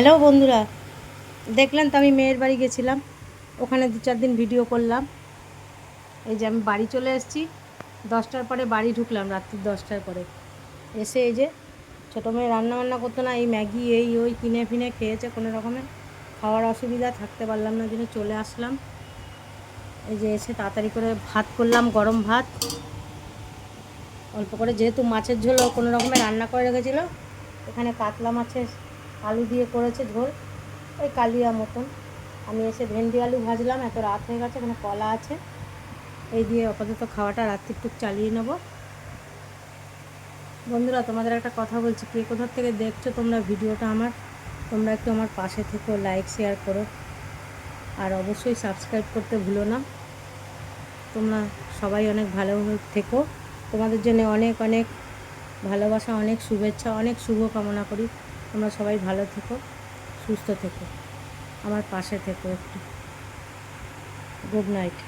Hello বন্ধুরা, দেখলেন তো আমি মেয়ের বাড়ি গেছিলাম। ওখানে দু চার দিন ভিডিও করলাম। এই যে আমি বাড়ি চলে এসেছি। দশটার পরে বাড়ি ঢুকলাম, রাত্রি দশটার পরে। এসে এই যে ছোটো মেয়ে রান্নাবান্না করতো না, এই ম্যাগি, এই, ওই, কিনে ফিনে খেয়েছে কোনো রকমের খাওয়ার অসুবিধা, থাকতে পারলাম না, জন্য চলে আসলাম। এই যে এসে তাড়াতাড়ি করে ভাত করলাম, গরম ভাত। অল্প করে যেহেতু মাছের ঝোল কোনো রকমের রান্না করে রেখেছিলো, এখানে কাতলা মাছের আলু দিয়ে করেছে ঝোল, ওই কালিয়া মতন। আমি এসে ভেন্ডি আলু ভাজলাম, এত রাত হয়ে গেছে, এখানে কলা আছে। এই দিয়ে আপাতত খাওয়াটা রাত্রিটুক চালিয়ে নেব। বন্ধুরা, তোমাদের একটা কথা বলছি, কে কোথার থেকে দেখছ তোমরা ভিডিওটা আমার, তোমরা একটু আমার পাশে থেকো, লাইক, শেয়ার করো। আর অবশ্যই সাবস্ক্রাইব করতে ভুলো না। তোমরা সবাই অনেক ভালো থেকো। তোমাদের জন্য অনেক অনেক ভালোবাসা, অনেক শুভেচ্ছা, অনেক শুভ কামনা করি। তোমরা সবাই ভালো থেকো সুস্থ থেকো আমার পাশে থেকো একটু। Good night.